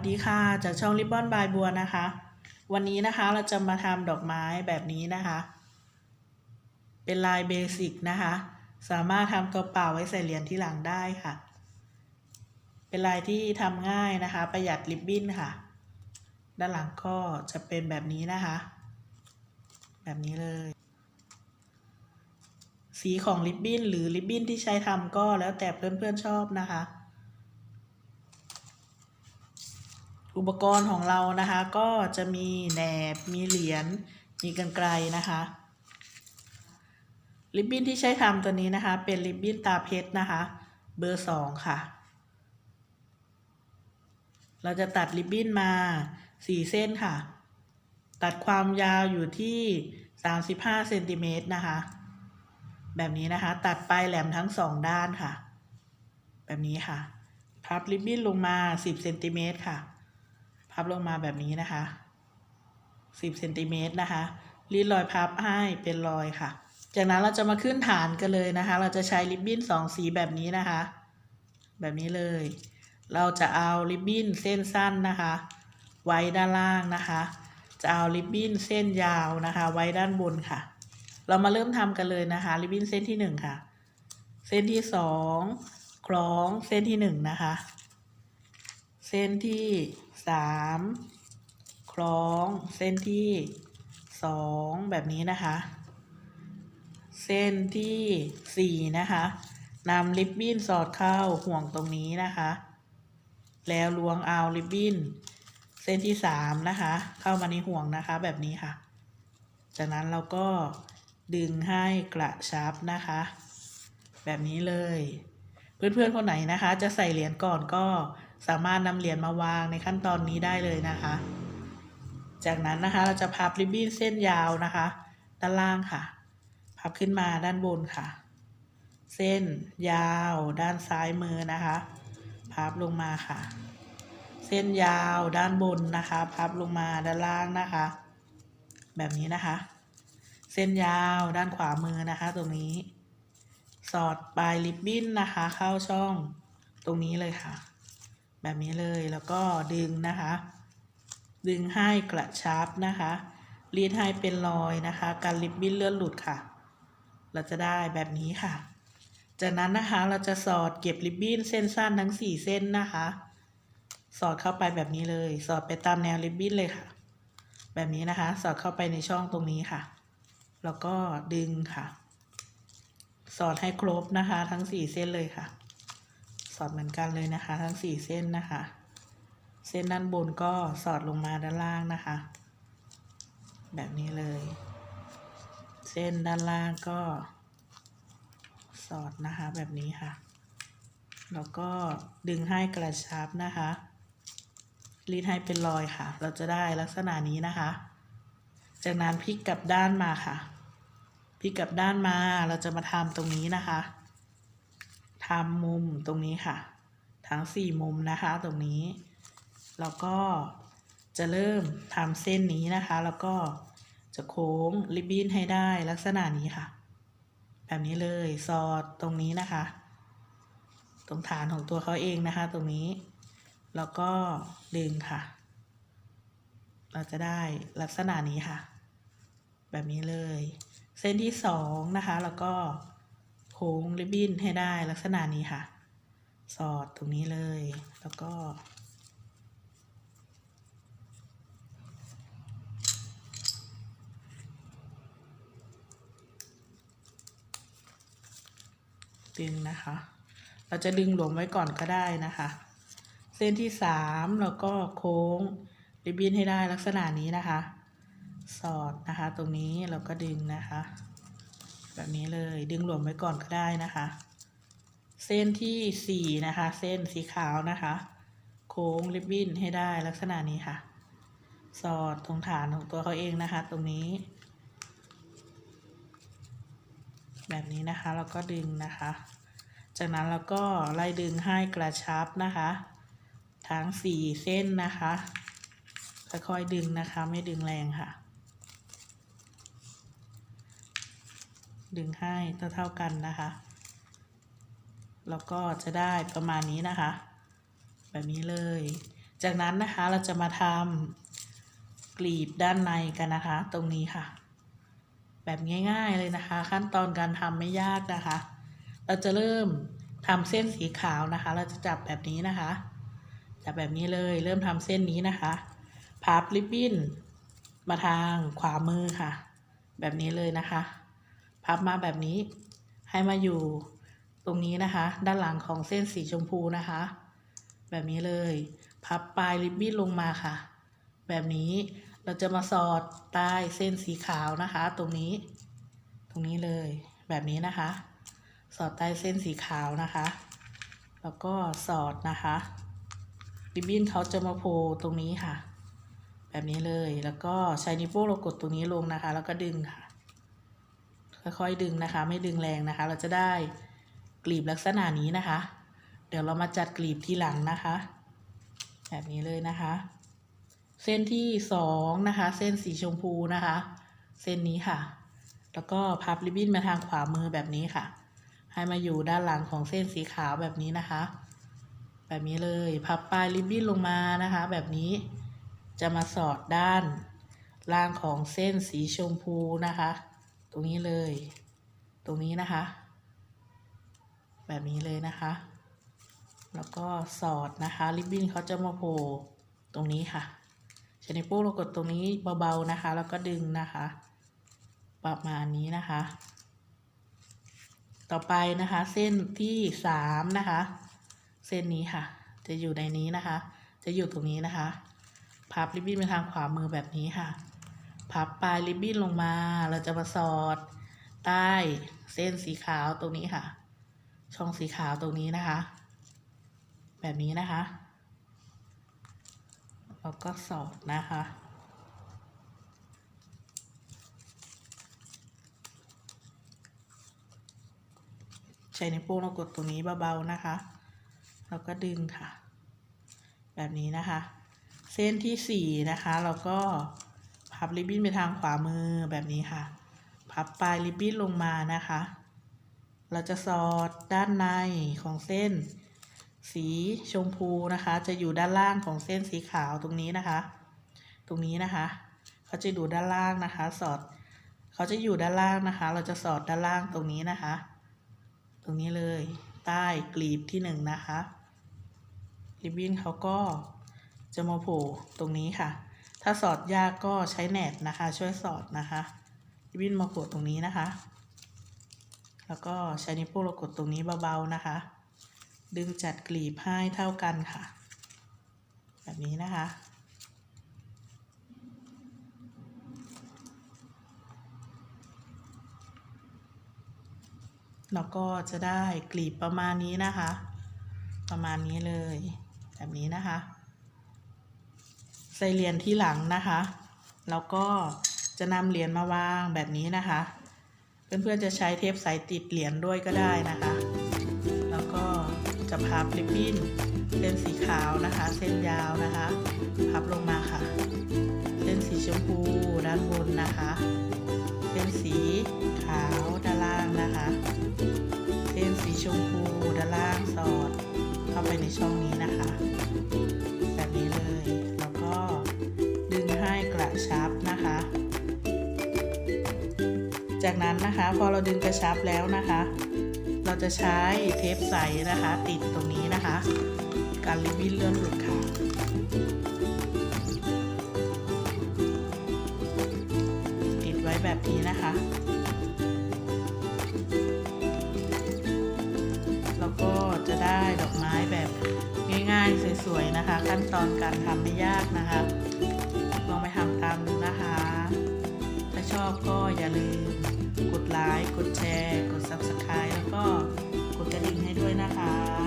สดีค่ะ จากช่องริบบอนบายบัวนะคะ วันนี้นะคะเราจะมาทำดอกไม้แบบนี้นะคะ เป็นลายเบสิกนะคะ สามารถทำตัวเปล่าไว้ใส่เหรียญที่หลังได้ค่ะ เป็นลายที่ทำง่ายนะคะ ประหยัดริบบิ้นค่ะ ด้านหลังก็จะเป็นแบบนี้นะคะ แบบนี้เลย สีของริบบิ้นหรือริบบิ้นที่ใช้ทำก็แล้วแต่เพื่อนๆชอบนะคะ อุปกรณ์ของเรานะคะ ก็จะมีแหนบ มีเหรียญ มีกรรไกรนะคะ ริบบิ้นที่ใช้ทำตัวนี้นะคะ เป็นริบบิ้นตาเพชรนะคะ เบอร์สองค่ะ เราจะตัดริบบิ้นมาสี่เส้นค่ะ ตัดความยาวอยู่ที่สามสิบห้าเซนติเมตรนะคะ แบบนี้นะคะ ตัดปลายแหลมทั้งสองด้านค่ะ แบบนี้ค่ะ พับริบบิ้นลงมาสิบเซนติเมตรค่ะ พับลงมาแบบนี้นะคะสิบเซนติเมตรนะคะ รีดรอยพับให้เป็นรอยค่ะ จากนั้นเราจะมาขึ้นฐานกันเลยนะคะ เราจะใช้ริบบิ้นสองสีแบบนี้นะคะ แบบนี้เลย เราจะเอาริบบิ้นเส้นสั้นนะคะ ไว้ด้านล่างนะคะ จะเอาริบบิ้นเส้นยาวนะคะ ไว้ด้านบนค่ะ เรามาเริ่มทำกันเลยนะคะ ริบบิ้นเส้นที่หนึ่งค่ะ เส้นที่สองคล้องเส้นที่หนึ่งนะคะ เส้นที่ สามคล้องเส้นที่สองแบบนี้นะคะ เส้นที่สี่นะคะนำริบบิ้นสอดเข้าห่วงตรงนี้นะคะ แล้วลวงเอาริบบิ้นเส้นที่สามนะคะ เข้ามาในห่วงนะคะแบบนี้ค่ะ จากนั้นเราก็ดึงให้กระชับนะคะ แบบนี้เลย เพื่อนๆคนไหนนะคะ จะใส่เหรียญก่อนก็สามารถนำเหรียญมาวางในขั้นตอนนี้ได้เลยนะคะ จากนั้นนะคะเราจะพับริบบิ้นเส้นยาวนะคะ ด้านล่างค่ะ พับขึ้นมาด้านบนค่ะ เส้นยาวด้านซ้ายมือนะคะ พับลงมาค่ะ เส้นยาวด้านบนนะคะ พับลงมาด้านล่างนะคะ แบบนี้นะคะ เส้นยาวด้านขวามือนะคะ ตรงนี้ สอดปลายริบบิ้นนะคะ เข้าช่องตรงนี้เลยค่ะ แบบนี้เลยแล้วก็ดึงนะคะ ดึงให้กระชับนะคะรีดให้เป็นรอยนะคะ การริบบิ้นเลื่อนหลุดค่ะ เราจะได้แบบนี้ค่ะ จากนั้นนะคะเราจะสอดเก็บริบบิ้นเส้นสั้นทั้งสี่เส้นนะคะ สอดเข้าไปแบบนี้เลย สอดไปตามแนวริบบิ้นเลยค่ะ แบบนี้นะคะ สอดเข้าไปในช่องตรงนี้ค่ะ แล้วก็ดึงค่ะ สอดให้ครบนะคะ ทั้งสี่เส้นเลยค่ะ สอดเหมือนกันเลยนะคะ ทั้งสี่เส้นนะคะ เส้นด้านบนก็สอดลงมาด้านล่างนะคะ แบบนี้เลย เส้นด้านล่างก็ สอดนะคะแบบนี้ค่ะ แล้วก็ดึงให้กระชับนะคะรีดให้เป็นรอยค่ะ เราจะได้ลักษณะนี้นะคะ จากนั้นพลิกกลับด้านมาค่ะ พลิกกลับด้านมาเราจะมาทำตรงนี้นะคะทำมุมตรงนี้ค่ะ ทั้งสี่มุมนะคะตรงนี้แล้วก็จะเริ่มทำเส้นนี้นะคะ แล้วก็จะโค้งริบบิ้นให้ได้ลักษณะนี้ค่ะ แบบนี้เลยสอดตรงนี้นะคะ ตรงฐานของตัวเขาเองนะคะ ตรงนี้ แล้วก็ดึงค่ะ เราจะได้ลักษณะนี้ค่ะ แบบนี้เลย เส้นที่สองนะคะ แล้วก็โค้งริบบิ้นให้ได้ลักษณะนี้ค่ะ สอดตรงนี้เลยแล้วก็ ดึงนะคะ เราจะดึงหลวมไว้ก่อนก็ได้นะคะ เส้นที่สามเราก็โค้งริบบิ้นให้ได้ลักษณะนี้นะคะ สอดนะคะ ตรงนี้เราก็ดึงนะคะ แบบนี้เลยดึงหลวมไว้ก่อนก็ได้นะคะ เส้นที่สี่นะคะ เส้นสีขาวนะคะ โค้งริบบิ้นให้ได้ลักษณะนี้ค่ะ สอดตรงฐานของตัวเขาเองนะคะ ตรงนี้ แบบนี้นะคะเราก็ดึงนะคะ จากนั้นเราก็ไล่ดึงให้กระชับนะคะ ทั้งสี่เส้นนะคะค่อยๆดึงนะคะ ไม่ดึงแรงค่ะ ดึงให้เท่าๆกันนะคะ แล้วก็จะได้ประมาณนี้นะคะ แบบนี้เลย จากนั้นนะคะเราจะมาทำกลีบด้านในกันนะคะ ตรงนี้ค่ะ แบบง่ายๆเลยนะคะ ขั้นตอนการทำไม่ยากนะคะ เราจะเริ่มทำเส้นสีขาวนะคะ เราจะจับแบบนี้นะคะจับแบบนี้เลยเริ่มทำเส้นนี้นะคะพับริบบิ้นมาทางขวามือค่ะ แบบนี้เลยนะคะ พับมาแบบนี้ ให้มาอยู่ตรงนี้นะคะ ด้านหลังของเส้นสีชมพูนะคะ แบบนี้เลย พับปลายริบบิ้นลงมาค่ะ แบบนี้เราจะมาสอดใต้เส้นสีขาวนะคะ ตรงนี้ ตรงนี้เลย แบบนี้นะคะ สอดใต้เส้นสีขาวนะคะ แล้วก็สอดนะคะริบบิ้นเขาจะมาโผล่ตรงนี้ค่ะ แบบนี้เลยแล้วก็ใช้นิ้วโป้งเรากดตรงนี้ลงนะคะ แล้วก็ดึงค่ะ ค่อยๆดึงนะคะ ไม่ดึงแรงนะคะ เราจะได้กลีบลักษณะนี้นะคะ เดี๋ยวเรามาจัดกลีบที่หลังนะคะ แบบนี้เลยนะคะ เส้นที่สองนะคะ เส้นสีชมพูนะคะ เส้นนี้ค่ะ แล้วก็พับริบบิ้นมาทางขวามือแบบนี้ค่ะ ให้มาอยู่ด้านหลังของเส้นสีขาวแบบนี้นะคะ แบบนี้เลยพับปลายริบบิ้นลงมานะคะ แบบนี้จะมาสอดด้านล่างของเส้นสีชมพูนะคะ ตรงนี้เลย ตรงนี้นะคะ แบบนี้เลยนะคะ แล้วก็สอดนะคะ ริบบิ้นเขาจะมาโผล่ตรงนี้ค่ะชนิ้วโป้งเรากดตรงนี้เบาๆนะคะ แล้วก็ดึงนะคะ ประมาณนี้นะคะ ต่อไปนะคะ เส้นที่สามนะคะ เส้นนี้ค่ะ จะอยู่ในนี้นะคะ จะอยู่ตรงนี้นะคะ พับริบบิ้นไปทางขวามือแบบนี้ค่ะ พับปลายริบบิ้นลงมา เราจะมาสอดใต้เส้นสีขาวตรงนี้ค่ะ ช่องสีขาวตรงนี้นะคะ แบบนี้นะคะแล้วก็สอดนะคะ ใช้นิ้วโป้งเรากดตรงนี้เบาๆนะคะ แล้วก็ดึงค่ะ แบบนี้นะคะ เส้นที่สี่นะคะ เราก็ พับริบบิ้นไปทางขวามือแบบนี้ค่ะ พับปลายริบบิ้นลงมานะคะ เราจะสอดด้านในของเส้น สีชมพูนะคะ จะอยู่ด้านล่างของเส้นสีขาวตรงนี้นะคะ ตรงนี้นะคะเขาจะอยู่ด้านล่างนะคะ สอดเขาจะอยู่ด้านล่างนะคะ เราจะสอดด้านล่างตรงนี้นะคะ ตรงนี้เลยใต้กลีบที่หนึ่งนะคะริบบิ้นเขาก็จะมาโผล่ตรงนี้ค่ะ ถ้าสอดยากก็ใช้แหนบนะคะ ช่วยสอดนะคะริบบิ้นมาโผล่ตรงนี้นะคะ แล้วก็ใช้นิ้วโป้งเรากดตรงนี้เบาๆนะคะ ดึงจัดกลีบให้เท่ากันค่ะ แบบนี้นะคะแล้วก็จะได้กลีบประมาณนี้นะคะ ประมาณนี้เลย แบบนี้นะคะ ใส่เหรียญที่หลังนะคะ แล้วก็จะนำเหรียญมาวางแบบนี้นะคะ เพื่อนๆจะใช้เทปใสติดเหรียญด้วยก็ได้นะคะ แล้วก็จะพับริบบิ้นเส้นสีขาวนะคะ เส้นยาวนะคะ พับลงมาค่ะ เส้นสีชมพูด้านบนนะคะ เส้นสีขาวด้านล่างนะคะ เส้นสีชมพูด้านล่างสอด เข้าไปในช่องนี้นะคะ จากนั้นนะคะพอเราดึงกระชับแล้วนะคะ เราจะใช้เทปใสนะคะ ติดตรงนี้นะคะ การริบบิ้นเลื่อนหลุดค่ะติดไว้แบบนี้นะคะ แล้วก็จะได้ดอกไม้แบบง่ายๆสวยๆนะคะ ขั้นตอนการทำไม่ยากนะคะ ลองไปทำตามดูนะคะ ถ้าชอบก็อย่าลืม ไลค์ กดแชร์ กด Subscribe แล้วก็กดกระดิ่งให้ด้วยนะคะ